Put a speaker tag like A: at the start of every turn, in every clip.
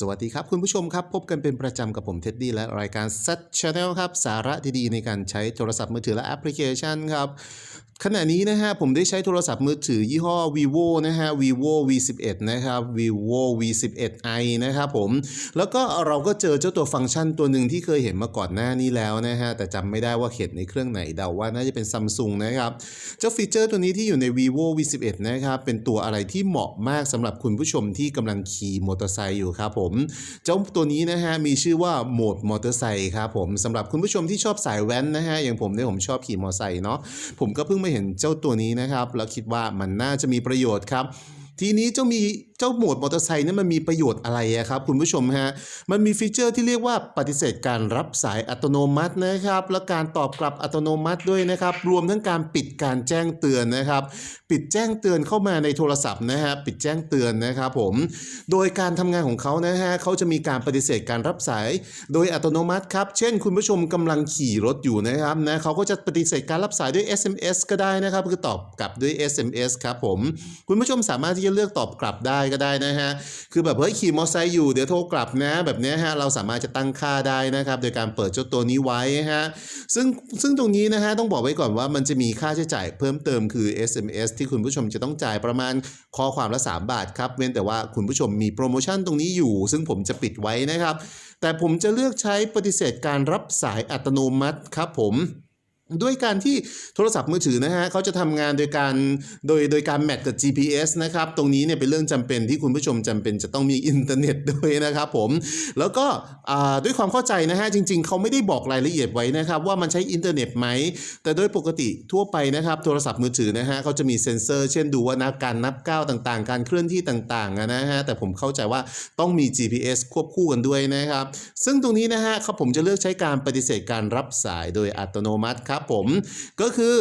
A: สวัสดีครับคุณผู้ชมครับ พบกันเป็นประจำกับผมเท็ดดี้และรายการ Set Channel ครับ สาระดีๆ ในการใช้โทรศัพท์มือถือและแอปพลิเคชันครับ ขณะนี้นะฮะผมได้ใช้โทรศัพท์มือถือยี่ห้อ vivo นะฮะ vivo v11 นะครับ vivo v11i นะครับผม แล้วก็เราก็เจอเจ้าตัวฟังก์ชันตัวหนึ่งที่เคยเห็นมาก่อนหน้านี้แล้วนะฮะ แต่จำไม่ได้ว่าเข็ดในเครื่องไหนเดาว่าน่าจะเป็นซัมซุงนะครับ เจ้าฟีเจอร์ตัวนี้ที่อยู่ใน vivo v11 นะครับ เป็นตัวอะไรที่เหมาะมากสำหรับคุณผู้ชมที่กำลังขี่มอเตอร์ไซค์อยู่ครับผม เจ้าตัวนี้นะฮะมีชื่อว่าโหมดมอเตอร์ไซค์ครับผมสำหรับคุณผู้ชมที่ชอบสายแว้นนะฮะอย่างผมเนี่ยผมชอบขี่มอเตอร์ไซค์เนาะผมก็เพิ่งมาเห็นเจ้าตัวนี้นะครับ แล้วคิดว่ามันน่าจะมีประโยชน์ครับ ทีนี้เจ้ามีเจ้าโหมดมอเตอร์ไซค์นั้นมันมีประโยชน์อะไระครับคุณผู้ชมฮะ มันมีฟีเจอร์ที่เรียกว่าปฏิเสธการรับสายอัตโนมัตินะครับ และการตอบกลับอัตโนมัติด้วยนะครับ รวมทั้งการปิดการแจ้งเตือนนะครับ ปิดแจ้งเตือนเข้ามาในโทรศัพท์นะฮะ ปิดแจ้งเตือนนะครับผม โดยการทำงานของเขานะฮะเขาจะมีการปฏิเสธการรับสาย โดยอัตโนมัติครับ เช่น คุณผู้ชมกำลังขี่รถอยู่นะครับนะเขาก็จะปฏิเสธการรับสายด้วย SMS ก็ได้นะครับ คือตอบกลับด้วย SMS ครับผม คุณผู้ชมสามารถที่จะเลือกตอบกลับได้ก็ได้นะฮะ คือแบบเฮ้ยขี่มอเตอร์ไซค์อยู่เดี๋ยวโทรกลับนะ แบบนี้ฮะเราสามารถจะตั้งค่าได้นะครับ โดยการเปิดเจ้าตัวนี้ไว้ฮะ ซึ่งซึ่งตรงนี้นะฮะต้องบอกไว้ก่อนว่ามันจะมีค่าใช้จ่ายเพิ่มเติมคือ SMS ที่คุณผู้ชมจะต้องจ่ายประมาณข้อความละ 3 บาทครับ เว้นแต่ว่าคุณผู้ชมมีโปรโมชั่นตรงนี้อยู่ ซึ่งผมจะปิดไว้นะครับ แต่ผมจะเลือกใช้ปฏิเสธการรับสายอัตโนมัติครับผม ด้วยการที่โทรศัพท์มือถือนะฮะเขาจะทำงานโดยการโดยโดยการแมทกับ GPS นะครับ ตรงนี้เนี่ยเป็นเรื่องจำเป็นที่คุณผู้ชมจำเป็นจะต้องมีอินเทอร์เน็ตด้วยนะครับผม แล้วก็อ่าด้วยความเข้าใจนะฮะจริง ๆ เขาไม่ได้บอกรายละเอียดไว้นะครับ ว่ามันใช้อินเทอร์เน็ตไหม แต่โดยปกติทั่วไปนะครับ โทรศัพท์มือถือนะฮะเขาจะมีเซ็นเซอร์ เช่นดูว่านับการนับก้าวต่างๆ การเคลื่อนที่ต่างๆนะฮะแต่ผมเข้าใจว่าต้องมี GPS ควบคู่กันด้วยนะครับ ซึ่งตรงนี้นะฮะครับผมจะเลือกใช้การปฏิเสธการรับสายโดยอัตโนมัติครับผมก็คือ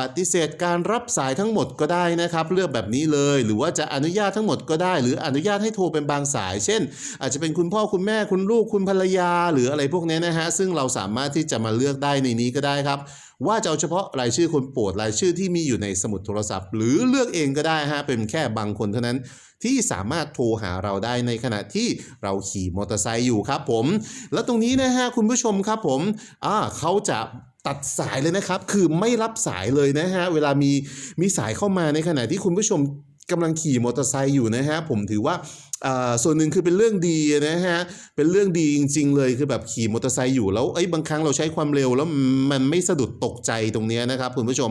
A: ปฏิเสธการรับสายทั้งหมดก็ได้นะครับเลือกแบบนี้เลย หรือว่าจะอนุญาตทั้งหมดก็ได้ หรืออนุญาตให้โทรเป็นบางสาย เช่น อาจจะเป็นคุณพ่อคุณแม่คุณลูกคุณภรรยา หรืออะไรพวกนี้นะฮะซึ่งเราสามารถที่จะมาเลือกได้ในนี้ก็ได้ครับว่าจะเอาเฉพาะรายชื่อคนโปรดรายชื่อที่มีอยู่ในสมุดโทรศัพท์ หรือเลือกเองก็ได้ฮะเป็นแค่บางคนเท่านั้นที่สามารถโทรหาเราได้ในขณะที่เราขี่มอเตอร์ไซค์อยู่ครับผม แล้วตรงนี้นะฮะคุณผู้ชมครับผมอ่าเขาจะ ตัดสายเลยนะครับ คือไม่รับสายเลยนะฮะ เวลามีมีสายเข้ามาในขณะที่คุณผู้ชมกำลังขี่มอเตอร์ไซค์อยู่นะฮะ ผมถือว่าอ่าส่วนหนึ่งคือเป็นเรื่องดีนะฮะ เป็นเรื่องดีจริง ๆ เลยคือแบบขี่มอเตอร์ไซค์อยู่แล้วเอ้ยบางครั้งเราใช้ความเร็วแล้วมันไม่สะดุดตกใจตรงเนี้ยนะครับคุณผู้ชม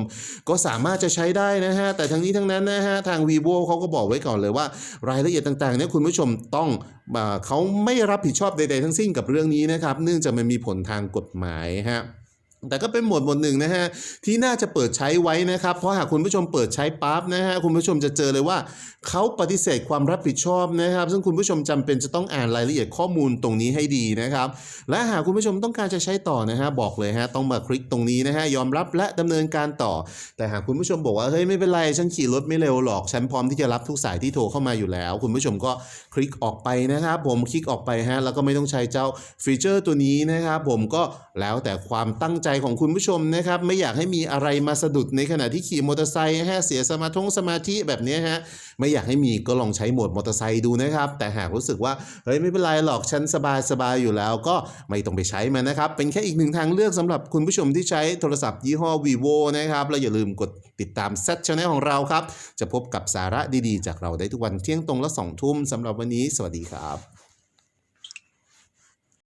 A: ก็สามารถจะใช้ได้นะฮะ แต่ทั้งนี้ทั้งนั้นนะฮะทาง vivo เขาก็บอกไว้ก่อนเลยว่ารายละเอียดต่างๆเนี่ยคุณผู้ชมต้องอเขาไม่รับผิดชอบใดๆทั้งสิ้นกับเรื่องนี้นะครับ เนื่องจากมันมีผลทางกฎหมายฮะ แต่ก็เป็นหมวดหมวดหนึ่งนะฮะที่น่าจะเปิดใช้ไว้นะครับ เพราะหากคุณผู้ชมเปิดใช้ปั๊บนะฮะคุณผู้ชมจะเจอเลยว่าเขาปฏิเสธความรับผิดชอบนะครับ ซึ่งคุณผู้ชมจำเป็นจะต้องอ่านรายละเอียดข้อมูลตรงนี้ให้ดีนะครับ และหากคุณผู้ชมต้องการจะใช้ต่อนะฮะบอกเลยฮะต้องมาคลิกตรงนี้นะฮะยอมรับและดำเนินการต่อ แต่หากคุณผู้ชมบอกว่าเฮ้ยไม่เป็นไรฉันขี่รถไม่เร็วหรอกฉันพร้อมที่จะรับทุกสายที่โทรเข้ามาอยู่แล้ว คุณผู้ชมก็คลิกออกไปนะครับ ผมคลิกออกไปฮะแล้วก็ไม่ต้องใช้เจ้าฟีเจอร์ตัวนี้นะครับ ผมก็แล้วแต่ความตั้งใจของคุณผู้ชมนะครับ ไม่อยากให้มีอะไรมาสะดุดในขณะที่ขี่มอเตอร์ไซค์ฮะเสียสมาธิสมาธิแบบนี้ฮะไม่อยากให้มีก็ลองใช้โหมดมอเตอร์ไซค์ดูนะครับ แต่หากรู้สึกว่าเฮ้ยไม่เป็นไรหรอกฉันสบายสบายอยู่แล้วก็ไม่ต้องไปใช้มันนะครับ เป็นแค่อีกหนึ่งทางเลือกสำหรับคุณผู้ชมที่ใช้โทรศัพท์ยี่ห้อ vivo นะครับแล้วอย่าลืมกดติดตาม Set Channel ของเราครับ จะพบกับสาระดีๆ จากเราได้ทุกวันเที่ยงตรงและ2ทุ่มสำหรับวันนี้ สวัสดีครับ